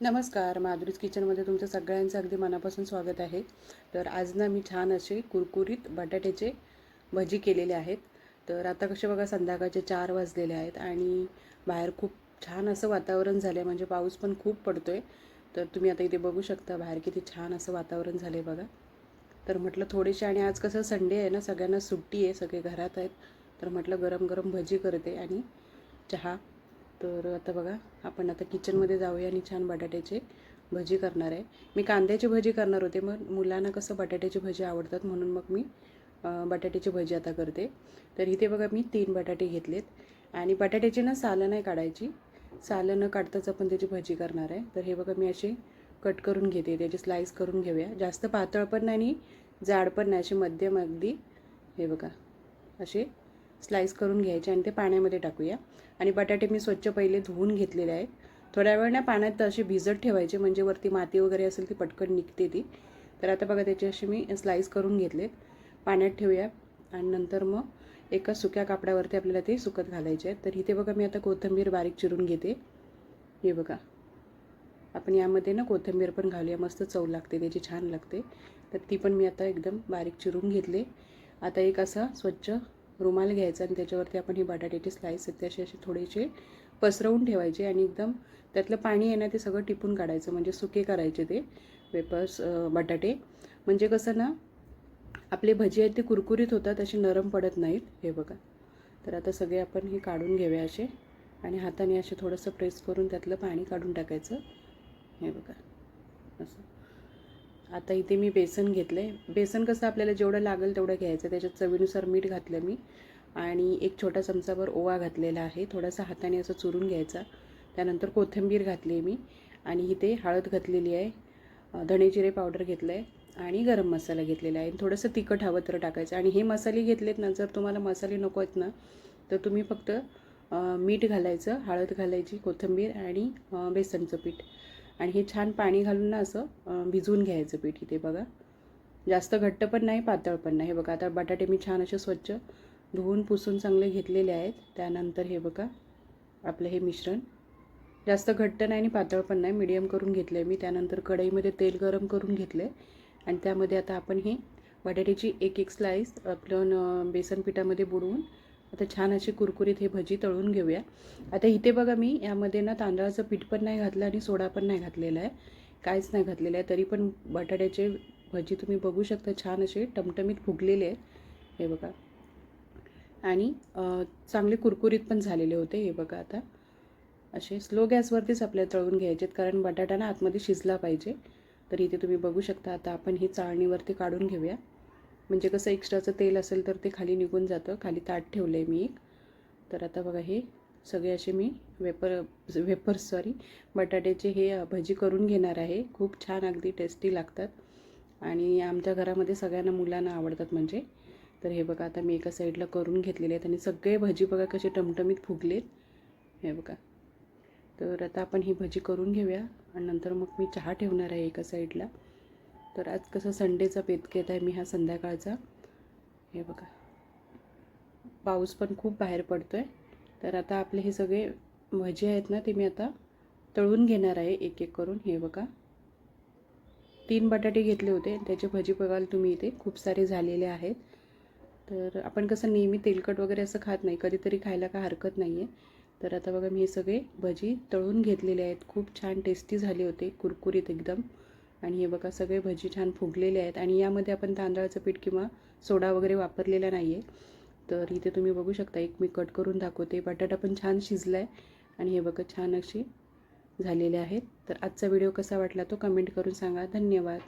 नमस्कार माधुरीज किचनमध्ये तुमचं सगळ्यांचं अगदी मनापासून स्वागत आहे. तर आज ना मी छान असे कुरकुरीत बटाट्याचे भजी केलेले आहेत. तर आता कसे बघा संध्याकाळचे चार वाजलेले आहेत आणि बाहेर खूप छान असं वातावरण झालं आहे म्हणजे पाऊस पण खूप पडतो आहे तर तुम्ही आता इथे बघू शकता बाहेर किती छान असं वातावरण झालं आहे बघा. तर म्हटलं थोडेसे आणि आज कसं संडे आहे ना सगळ्यांना सुट्टी आहे सगळे घरात आहेत. तर म्हटलं गरम गरम भजी करते आणि चहा तर आता बघा आपण आता किचनमध्ये जाऊया आणि छान बटाट्याचे भजी करणार आहे. मी कांद्याची भजी करणार होते मग मुलांना कसं बटाट्याची भजी आवडतात म्हणून मग मी बटाट्याची भजी आता करते. तर इथे बघा मी तीन बटाटे घेतलेत. आणि बटाट्याची ना सालं नाही काढायची. सालं न काढताच आपण त्याची भजी करणार आहे. तर हे बघा मी असे कट करून घेते त्याचे स्लाईस करून घेऊया. जास्त पातळ पण नाही आणि जाड पण नाही असे मध्यम अगदी हे बघा असे स्लाईस करून घ्यायचे आणि ते पाण्यामध्ये टाकूया. आणि बटाटे मी स्वच्छ पहिले धुवून घेतलेले आहेत. थोड्या वेळ ना पाण्यात असे भिजत ठेवायचे म्हणजे वरती माती वगैरे असेल ती पटकन निघते ती. तर आता बघा त्याचे असे मी स्लाईस करून घेतलेत पाण्यात ठेवूया. आणि नंतर मग एका सुक्या कापडावरती आपल्याला ते सुकत घालायचे आहेत. तर इथे बघा मी आता कोथिंबीर बारीक चिरून घेते. हे बघा. आपण यामध्ये ना कोथिंबीर पण घालूया. मस्त चव लागते त्याची छान लागते. तर ती पण मी आता एकदम बारीक चिरून घेतले. आता एक असा स्वच्छ रुमाल घ्यायचा आणि त्याच्यावरती आपण ही बटाट्याची स्लाईस आहेत ते असे असे थोडेसे पसरवून ठेवायचे आणि एकदम त्यातलं पाणी आहे ना ते सगळं टिपून काढायचं म्हणजे सुके करायचे ते वेपर्स बटाटे. म्हणजे कसं ना आपले भजी आहेत ते कुरकुरीत होतात असे नरम पडत नाहीत. हे बघा. तर आता सगळे आपण हे काढून घेऊया असे आणि हाताने असे थोडंसं प्रेस करून त्यातलं पाणी काढून टाकायचं. हे बघा. असं. आता इथे मी बेसन घेतलं आहे बेसन कसं आपल्याला जेवढं लागेल तेवढं घ्यायचं. त्याच्यात चवीनुसार मीठ घातलं मी. आणि एक छोटा चमचाभर ओवा घातलेला आहे. थोडासा हाताने असं चुरून घ्यायचा. त्यानंतर कोथिंबीर घातली आहे मी. आणि इथे हळद घातलेली आहे. अ, धणे जिरे पावडर घेतलं आहे आणि गरम मसाला घेतलेला आहे. थोडंसं तिखट हवं तर टाकायचं. आणि हे मसाले घेतलेत ना जर तुम्हाला मसाले नको आहेत ना तर तुम्ही फक्त मीठ घालायचं हळद घालायची कोथिंबीर आणि बेसनचं पीठ. आणि हे छान पाणी घालून ना असं भिजवून घ्यायचं पीठ इथे बघा. जास्त घट्ट पण नाही पातळ पण नाही. हे बघा आता बटाटे मी छान असे स्वच्छ धुवून पुसून चांगले घेतलेले आहेत. त्यानंतर हे बघा आपलं हे मिश्रण. जास्त घट्ट नाही आणि पातळ पण नाही मिडियम करून घेतलं आहे मी. त्यानंतर कढईमध्ये तेल गरम करून घेतलं आहे आणि त्यामध्ये आता आपण हे बटाट्याची एक एक स्लाईस आपलं बेसन पिठामध्ये बुडवून आता छान अशी कुरकुरीत हे भजी तळून घेऊया. आता इथे बघा मी यामध्ये ना तांदळाचं पीठ पण नाही घातलं आणि सोडा पण नाही घातलेला आहे. काहीच नाही घातलेलं आहे. तरी पण बटाट्याचे भजी तुम्ही बघू शकता छान असे टमटमीत फुगलेले आहेत. हे बघा. आणि चांगले कुरकुरीत पण झालेले होते हे बघा आता. असे स्लो गॅसवरतीच आपल्याला तळून घ्यायचे आहेत कारण बटाटा ना आतमध्ये शिजला पाहिजे. तर इथे तुम्ही बघू शकता आता आपण ही चाळणीवरती काढून घेऊया. म्हणजे कसं एक्स्ट्राचं तेल असेल तर ते खाली निघून जातं. खाली ताट ठेवलं आहे मी एक. तर आता बघा हे सगळे असे मी वेपर वेपर्स सॉरी बटाट्याचे हे भजी करून घेणार आहे. खूप छान अगदी टेस्टी लागतात. आणि आमच्या घरामध्ये सगळ्यांना मुलांना आवडतात म्हणजे. तर हे बघा आता मी एका साईडला करून घेतलेले आहेत. आणि सगळे भजी बघा कसे टमटमीत फुगलेत. हे बघा. तर आता आपण ही भजी करून घेऊया. आणि नंतर मग मी चहा ठेवणार आहे एका साईडला तर आज कसं संडेचा पेतकेत आहे मी हा संध्याकाळचा. हे बघा. पाऊस पण खूप बाहेर पडतो आहे तर आता आपले हे सगळे भजी आहेत ना ते मी आता तळून घेणार आहे एक एक करून. हे बघा. तीन बटाटे घेतले होते. त्याचे भजी बघाल तुम्ही इथे. खूप सारे झालेले आहेत. तर आपण कसं नेहमी तेलकट वगैरे असं खात नाही. कधीतरी खायला काय हरकत नाही आहे तर आता बघा मी हे सगळे भजी तळून घेतलेले आहेत. खूप छान टेस्टी झाले होते. कुरकुरीत एकदम. आणि हे बघा सगळे भजी छान फुगलेले आहेत. आणि यामध्ये आपण तांदळाचं पीठ किंवा सोडा वगैरे वापरलेला नाही आहे तर इथे तुम्ही बघू शकता एक मी कट करून दाखवते. बटाटा पण छान शिजला आहे आणि हे बघा छान अशी झालेले आहेत. तर आजचा व्हिडिओ कसा वाटला तो कमेंट करून सांगा. धन्यवाद.